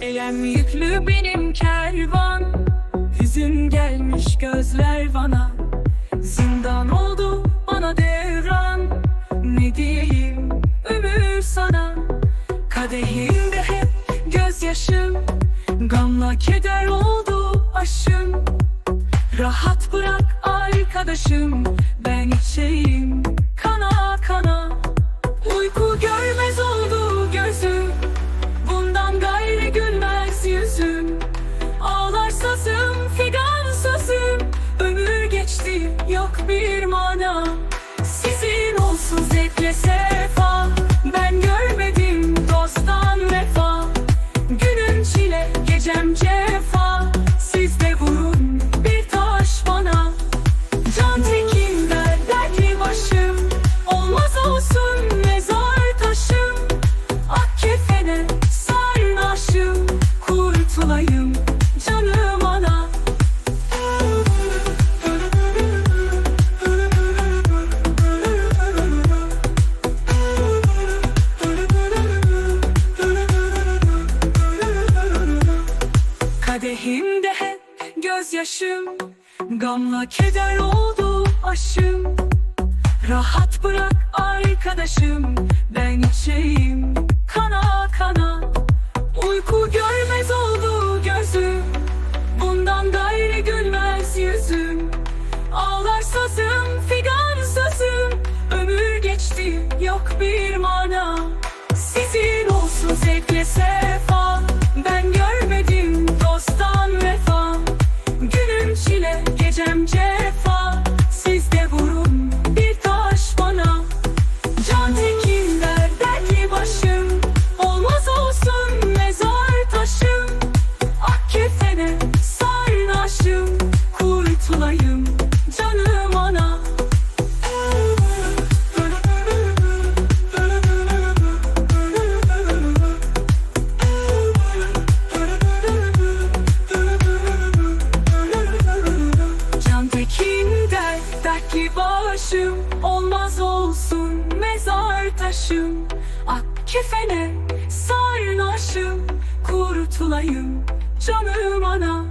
Gölgem yüklü benim kervan. Hüzün gelmiş gözler bana. Zindan oldu bana devran. Ne diyeyim ömür sana? Kadehimde hep gözyaşım. Gamla keder oldu aşım. Rahat bırak arkadaşım. Ben içeyim kana Geçti yok bir mana. Sizin olsun zevkle sefa. Ben görmedim dosttan vefa. Günüm çile gecem cefa Kadehimde hep gözyaşım. Gamla keder oldu aşım. Rahat bırak arkadaşım Ben içeyim. Kana kana Uyku görmez oldu gözüm. Bundan gayrı gülmez yüzüm. Ağlar sazım figan sazım. Ömür geçti yok bir mana. Sizin olsun zevkle sefa kefene sarnaşım Kurtulayım canım ana. Can tekin der dertli başım Olmaz olsun mezar taşım. Ak kefene sarnaşım Kurtulayım canım ana